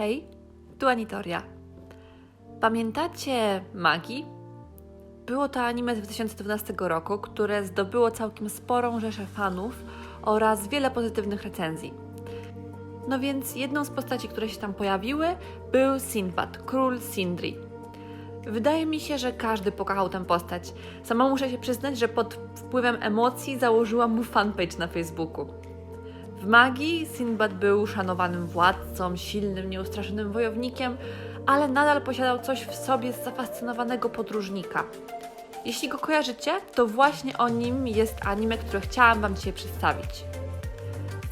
Hej, tu Anitoria. Pamiętacie Magi? Było to anime z 2012 roku, które zdobyło całkiem sporą rzeszę fanów oraz wiele pozytywnych recenzji. No więc jedną z postaci, które się tam pojawiły, był Sinbad, król Sindri. Wydaje mi się, że każdy pokochał tę postać. Sama muszę się przyznać, że pod wpływem emocji założyłam mu fanpage na Facebooku. W magii Sinbad był szanowanym władcą, silnym, nieustraszonym wojownikiem, ale nadal posiadał coś w sobie zafascynowanego podróżnika. Jeśli go kojarzycie, to właśnie o nim jest anime, które chciałam Wam dzisiaj przedstawić.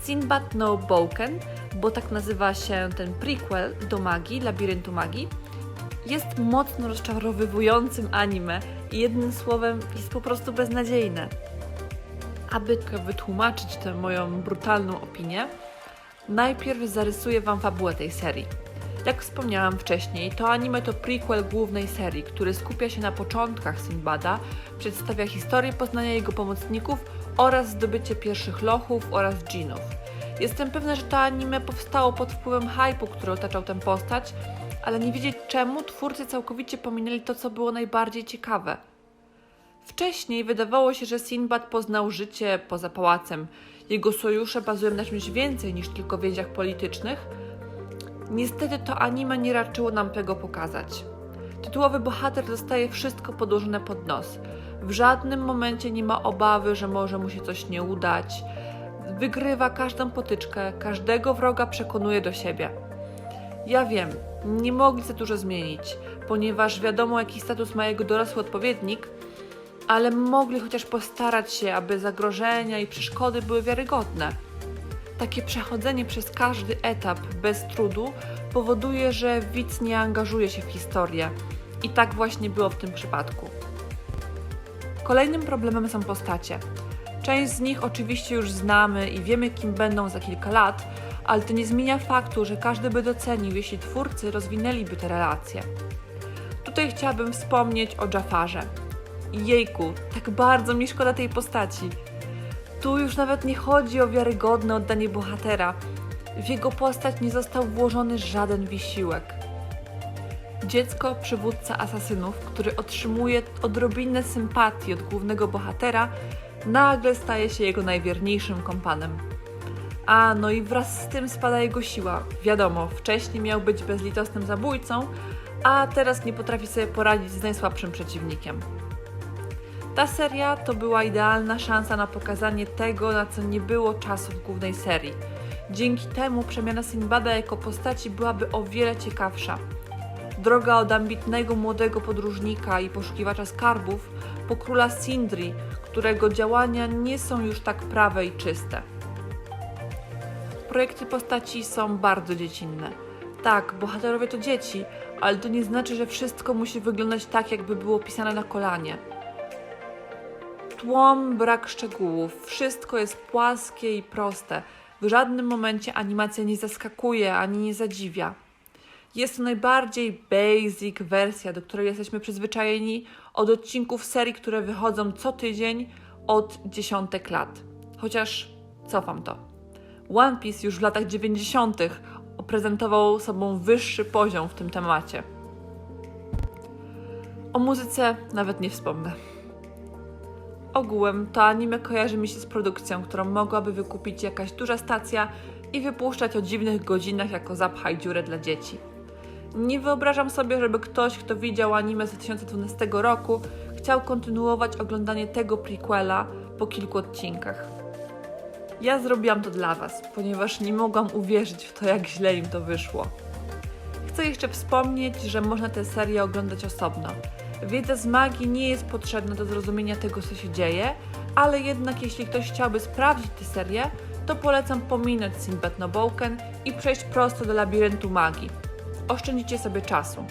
Sinbad no Boken, bo tak nazywa się ten prequel do magii, labiryntu magii, jest mocno rozczarowywującym anime i jednym słowem jest po prostu beznadziejne. Aby wytłumaczyć tę moją brutalną opinię, najpierw zarysuję Wam fabułę tej serii. Jak wspomniałam wcześniej, to anime to prequel głównej serii, który skupia się na początkach Sinbada, przedstawia historię poznania jego pomocników oraz zdobycie pierwszych lochów oraz dżinów. Jestem pewna, że to anime powstało pod wpływem hypu, który otaczał tę postać, ale nie wiedzieć czemu twórcy całkowicie pominęli to, co było najbardziej ciekawe. Wcześniej wydawało się, że Sinbad poznał życie poza pałacem. Jego sojusze bazują na czymś więcej niż tylko więziach politycznych. Niestety to anime nie raczyło nam tego pokazać. Tytułowy bohater dostaje wszystko podłożone pod nos. W żadnym momencie nie ma obawy, że może mu się coś nie udać. Wygrywa każdą potyczkę, każdego wroga przekonuje do siebie. Ja wiem, nie mogli za dużo zmienić, ponieważ wiadomo jaki status ma jego dorosły odpowiednik, ale mogli chociaż postarać się, aby zagrożenia i przeszkody były wiarygodne. Takie przechodzenie przez każdy etap bez trudu powoduje, że widz nie angażuje się w historię. I tak właśnie było w tym przypadku. Kolejnym problemem są postacie. Część z nich oczywiście już znamy i wiemy, kim będą za kilka lat, ale to nie zmienia faktu, że każdy by docenił, jeśli twórcy rozwinęliby te relacje. Tutaj chciałabym wspomnieć o Jafarze. Jejku, tak bardzo mi szkoda tej postaci. Tu już nawet nie chodzi o wiarygodne oddanie bohatera. W jego postać nie został włożony żaden wysiłek. Dziecko przywódca asasynów, który otrzymuje odrobinę sympatii od głównego bohatera, nagle staje się jego najwierniejszym kompanem. A no i wraz z tym spada jego siła. Wiadomo, wcześniej miał być bezlitosnym zabójcą, a teraz nie potrafi sobie poradzić z najsłabszym przeciwnikiem. Ta seria to była idealna szansa na pokazanie tego, na co nie było czasu w głównej serii. Dzięki temu przemiana Sinbada jako postaci byłaby o wiele ciekawsza. Droga od ambitnego młodego podróżnika i poszukiwacza skarbów po króla Sindri, którego działania nie są już tak prawe i czyste. Projekty postaci są bardzo dziecinne. Tak, bohaterowie to dzieci, ale to nie znaczy, że wszystko musi wyglądać tak, jakby było pisane na kolanie. Tłom, brak szczegółów, wszystko jest płaskie i proste. W żadnym momencie animacja nie zaskakuje ani nie zadziwia. Jest to najbardziej basic wersja, do której jesteśmy przyzwyczajeni od odcinków serii, które wychodzą co tydzień od dziesiątek lat. Chociaż cofam to. One Piece już w latach 90. oprezentował sobą wyższy poziom w tym temacie. O muzyce nawet nie wspomnę. Ogółem to anime kojarzy mi się z produkcją, którą mogłaby wykupić jakaś duża stacja i wypuszczać o dziwnych godzinach jako zapchaj dziurę dla dzieci. Nie wyobrażam sobie, żeby ktoś, kto widział anime z 2012 roku, chciał kontynuować oglądanie tego prequela po kilku odcinkach. Ja zrobiłam to dla Was, ponieważ nie mogłam uwierzyć w to, jak źle im to wyszło. Chcę jeszcze wspomnieć, że można tę serię oglądać osobno. Wiedza z magii nie jest potrzebna do zrozumienia tego, co się dzieje, ale jednak jeśli ktoś chciałby sprawdzić tę serię, to polecam pominąć Sinbad no Boken i przejść prosto do labiryntu magii. Oszczędzicie sobie czasu.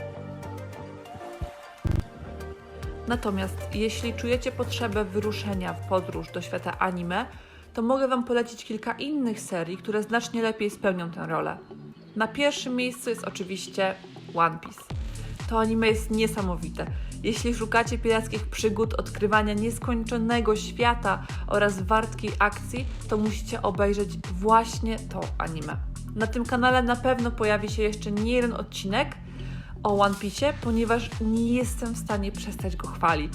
Natomiast jeśli czujecie potrzebę wyruszenia w podróż do świata anime, to mogę Wam polecić kilka innych serii, które znacznie lepiej spełnią tę rolę. Na pierwszym miejscu jest oczywiście One Piece. To anime jest niesamowite. Jeśli szukacie pirackich przygód, odkrywania nieskończonego świata oraz wartkiej akcji, to musicie obejrzeć właśnie to anime. Na tym kanale na pewno pojawi się jeszcze nie jeden odcinek o One Piece, ponieważ nie jestem w stanie przestać go chwalić.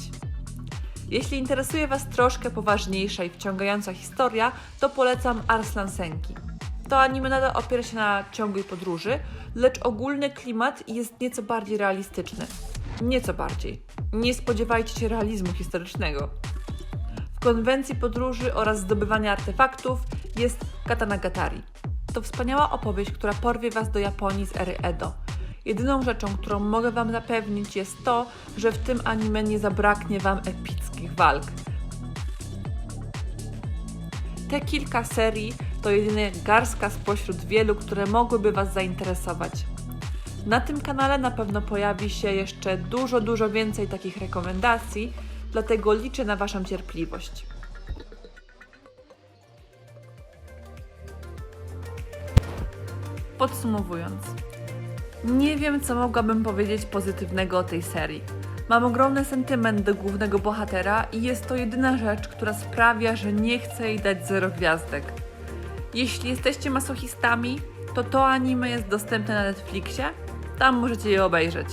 Jeśli interesuje Was troszkę poważniejsza i wciągająca historia, to polecam Arslan Senki. To anime nadal opiera się na ciągłej podróży, lecz ogólny klimat jest nieco bardziej realistyczny. Nieco bardziej. Nie spodziewajcie się realizmu historycznego. W konwencji podróży oraz zdobywania artefaktów jest Katanagatari. To wspaniała opowieść, która porwie Was do Japonii z ery Edo. Jedyną rzeczą, którą mogę Wam zapewnić jest to, że w tym anime nie zabraknie Wam epickich walk. Te kilka serii to jedynie garstka spośród wielu, które mogłyby Was zainteresować. Na tym kanale na pewno pojawi się jeszcze dużo, dużo więcej takich rekomendacji, dlatego liczę na Waszą cierpliwość. Podsumowując, nie wiem, co mogłabym powiedzieć pozytywnego o tej serii. Mam ogromny sentyment do głównego bohatera i jest to jedyna rzecz, która sprawia, że nie chcę jej dać zero gwiazdek. Jeśli jesteście masochistami, to to anime jest dostępne na Netflixie, tam możecie je obejrzeć.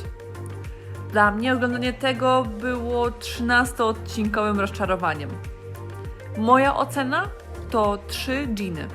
Dla mnie oglądanie tego było 13-odcinkowym rozczarowaniem. Moja ocena to 3 dżiny.